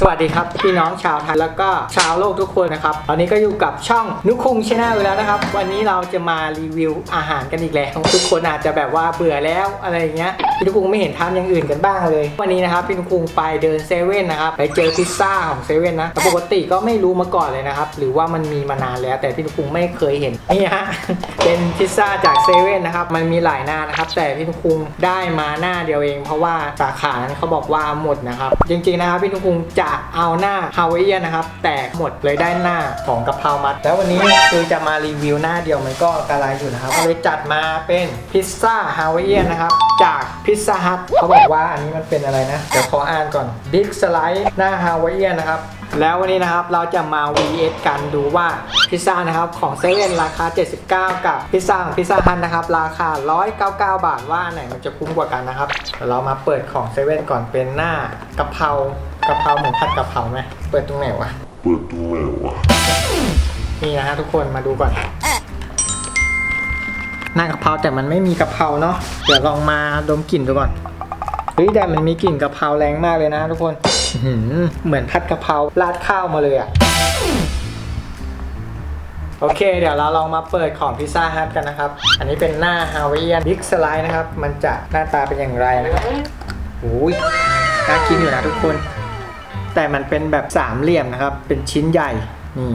สวัสดีครับ พี่น้องชาวไทยแล้วก็ชาวโลกทุกคนนะครับตอนนี้ก็อยู่กับช่องนุคุงชาแนลแล้วนะครับ วันนี้เราจะมารีวิวอาหารกันอีกแล้ว ทุกคนอาจจะแบบว่าเบื่อแล้วอะไรเงี้ยพี่นุคุงไม่เห็นทำอย่างอื่นกันบ้างเลย วันนี้นะครับพี่นุคุงไปเดินเซเว่นนะครับไปเจอพิซซ่าของเซเว่นนะแต่ปกติก็ไม่รู้มาก่อนเลยนะครับหรือว่ามันมีมานานแล้ว แต่พี่นุคุงไม่เคยเห็นนี่ฮะเป็นพิซซ่าจากเซเว่นนะครับมันมีหลายหน้านะครับ แต่พี่นุคุงได้มาหน้าเดียวเอง เพราะว่าสาขานั้นเขาบอกว่าหมดนะครับจริงๆนะครับพี่นุคุงจะะเอาหน้าฮาวายเอียนนะครับ แต่หมดเลยได้หน้าของกะเพรามัด แล้ววันนี้คือจะมารีวิวหน้าเดียวมันก็กระไรอยู่นะครับก็เลยจัดมาเป็นพิซซ่าฮาวายเอียนนะครับ จากพิซซ่าฮัทเขาบอกว่าอันนี้มันเป็นอะไรนะ เดี๋ยวขออ่านก่อนบิ๊กสไลด์หน้าฮาวายเอียนนะครับแล้ววันนี้นะครับเราจะมา vs กันดูว่าพิซซ่านะครับของเซเว่นราคา 79 กับพิซซ่าของพิซซ่าฮัทนะครับราคา 199 บาทว่าไหนมันจะคุ้มกว่ากันนะครับเรามาเปิดของเซเว่นก่อนเป็นหน้ากะเพราะเพราหมูผัดกะเพราไหมเปิดตรงไหนวะ เปิดตรงไหนวะ นี่นะฮะทุกคนมาดูก่อน หน้ากะเพราแต่มันไม่มีกะเพราเนาะ เดี๋ยวลองมาดมกลิ่นดูก่อน เฮ้ยแต่มันมีกลิ่นกะเพราแรงมากเลยนะทุกคนอื้อหือเหมือนผัดกะเพราราดข้าวมาเลยอะโอเค เดี๋ยวเราลองมาเปิดของพิซซ่าฮัทกันนะครับ อันนี้เป็นหน้าฮาวายเอียนบิ๊กสไลด์นะครับ มันจะหน้าตาเป็นอย่างไรนะครับโอ้ยน่ากินอยู่นะทุกคน แต่มันเป็นแบบสามเหลี่ยมนะครับ เป็นชิ้นใหญ่นี่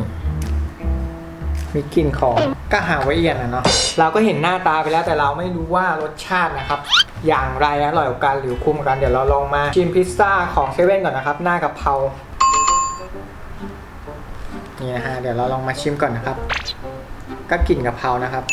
มีกลิ่นของก็ฮาวายเอียนนะเนาะเราก็เห็นหน้าตาไปแล้วแต่เราไม่รู้ว่ารสชาตินะครับ อย่างไรอร่อยกันหรือคุ้มกันเดี๋ยวเราลองมาชิมพิซซ่าของเซเว่นก่อนนะครับ หน้ากะเพรานี่นะฮะเดี๋ยวเราลองมาชิมก่อนนะครับ ก็กลิ่นกะเพรานะครับ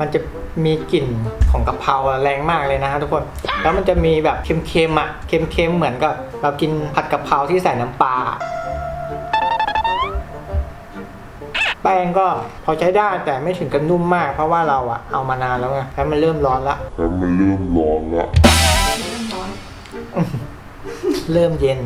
มันจะมีกลิ่นของกะเพราแรงมากเลยนะฮะทุกคน แล้วมันจะมีแบบเค็มๆอะ เค็มๆเหมือนกับเรากินผัดกะเพราที่ใส่น้ำปลา แป้งก็พอใช้ได้แต่ไม่ถึงกับนุ่มมาก เพราะว่าเราอะเอามานานแล้วไงแล้วมันเริ่มร้อนละแล้วมันเริ่มร้อนละ เริ่มเย็น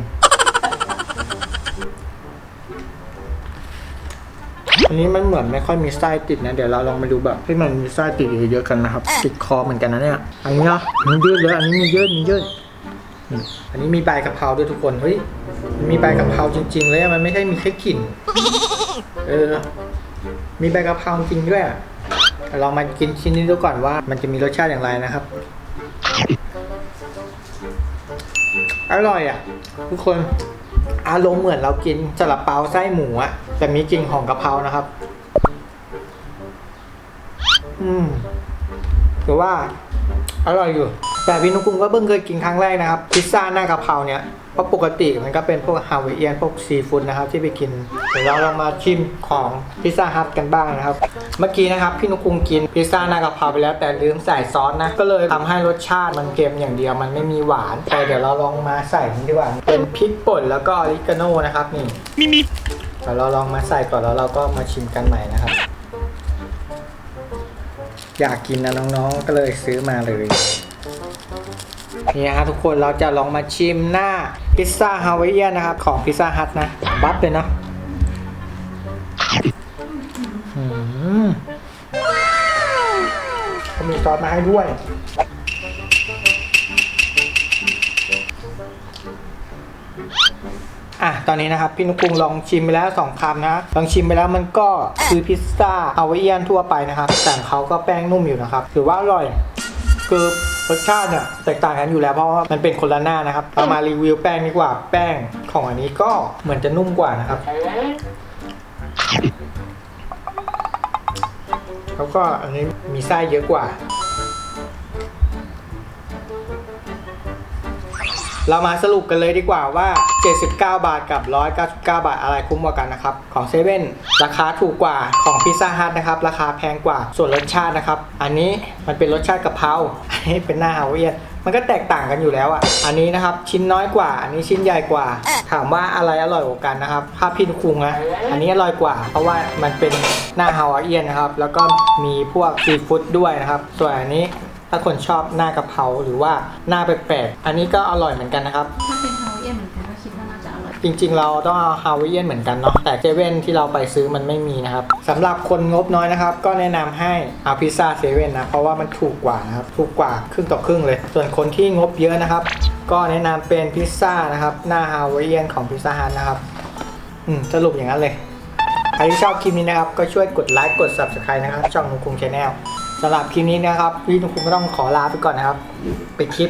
อันนี้มันเหมือนไม่ค่อยมีไส้ติดนะ เดี๋ยวเราลองมาดูแบบที่มันมีไส้ติดเยอะๆกันนะครับ ติดคอเหมือนกันนะเนี่ย อันนี้เนาะมันยืดเลย อันนี้มียืดมียืดนี่อันนี้มีใบกะเพราด้วยทุกคน เฮ้ยมันมีใบกะเพราจริง ๆ เลยอะมันไม่ใช่มีแค่กลิ่น เออ มีใบกะเพราจริงด้วยอะเดี๋ยวเรามากินชิ้นนี้ดูก่อนว่า มันจะมีรสชาติอย่างไรนะครับ อร่อยอะ ทุกคน อารมณ์เหมือนเรากินซาลาเปาไส้หมูอะ แต่มีกลิ่นของกะเพรานะครับ อืมถือว่า อร่อยอยู่ แต่พี่นุกุ้งก็เพิ่งเคยกินครั้งแรกนะครับพิซซ่าหน้ากะเพราเนี่ยเพราะปกติมันก็เป็นพวกฮาวายเอียนพวกซีฟู้ดนะครับที่ไปกินเดี๋ยวเราลองมาชิมของพิซซ่าฮัทกันบ้างนะครับ เมื่อกี้นะครับพี่นุกุ้งกินพิซซ่าหน้ากะเพราไปแล้วแต่ลืมใส่ซอสนะก็เลยทำให้รสชาติมันเค็มอย่างเดียวมันไม่มีหวานแต่เดี๋ยวเราลองมาใส่นิดีกว่าเป็นพริกป่นแล้วก็ออริกาโน่นะครับนี่เดี๋ยวเราลองมาใส่ก่อนแล้วเราก็มาชิมกันใหม่นะครับอยากกินนะน้องๆ ก็เลยซื้อมาเลย นี่นะครับทุกคนเราจะลองมาชิมหน้าพิซซ่าฮาวายเอียนนะครับ ของพิซซ่าฮัทนะบัฟเลยเนาะเขามีซอสมาให้ด้วยอะ ตอนนี้นะครับพี่นุกุงลองชิมไปแล้วสองคำนะลองชิมไปแล้วมันก็คือพิซซ่าฮาวายเอียนทั่วไปนะครับ แต่เขาก็แป้งนุ่มอยู่นะครับ ถือว่าอร่อยคือ รสชาติเนี่ยแตกต่างกันอยู่แล้วเพราะว่ามันเป็นคนละหน้านะครับเรามารีวิวแป้งดีกว่าแป้งของอันนี้ก็เหมือนจะนุ่มกว่านะครับ แล้วก็อันนี้มีไส้เยอะกว่า เรามาสรุปกันเลยดีกว่าว่า 79 บาทกับ 199 บาทอะไรคุ้มกว่ากันนะครับ ของเซเว่นราคาถูกกว่าของพิซซ่าฮัทนะครับ ราคาแพงกว่าส่วนรสชาตินะครับ อันนี้มันเป็นรสชาติกะเพราอันนี้เป็นหน้าฮาวเอียนมันก็แตกต่างกันอยู่แล้วอะ อันนี้นะครับชิ้นน้อยกว่า อันนี้ชิ้นใหญ่กว่า ถามว่าอะไรอร่อยกว่ากันนะครับถ้าพี่นุคุงนะ อันนี้อร่อยกว่า เพราะว่ามันเป็นหน้าฮาวาเอียนนะครับ แล้วก็มีพวกซีฟู้ดด้วยนะครับ ส่วนอันนี้ ถ้าคนชอบหน้ากะเพราหรือว่าหน้าแปลกๆอันนี้ก็อร่อยเหมือนกันนะครับ ถ้าเป็นฮาวายเอียนเหมือนกันก็คิดว่าน่าจะอร่อย จริงๆ เราต้องเอาฮาวายเอียนเหมือนกันเนาะแต่เซเว่นที่เราไปซื้อมันไม่มีนะครับสำหรับคนงบน้อยนะครับ ก็แนะนำให้เอาพิซซ่าเซเว่นนะเพราะว่ามันถูกกว่านะครับถูกกว่าครึ่งต่อครึ่งเลย ส่วนคนที่งบเยอะนะครับ ก็แนะนำเป็นพิซซ่านะครับหน้าฮาวายเอียนของพิซซ่าฮันนะครับอืมสรุปอย่างนั้นเลย ใครที่ชอบคลิปนี้นะครับ ก็ช่วยกดไลค์กด subscribe นะครับ ช่องนุคุงชาแนล สำหรับคลิปนี้นะครับพี่นุคุงก็ต้องขอลาไปก่อนนะครับปิดคลิป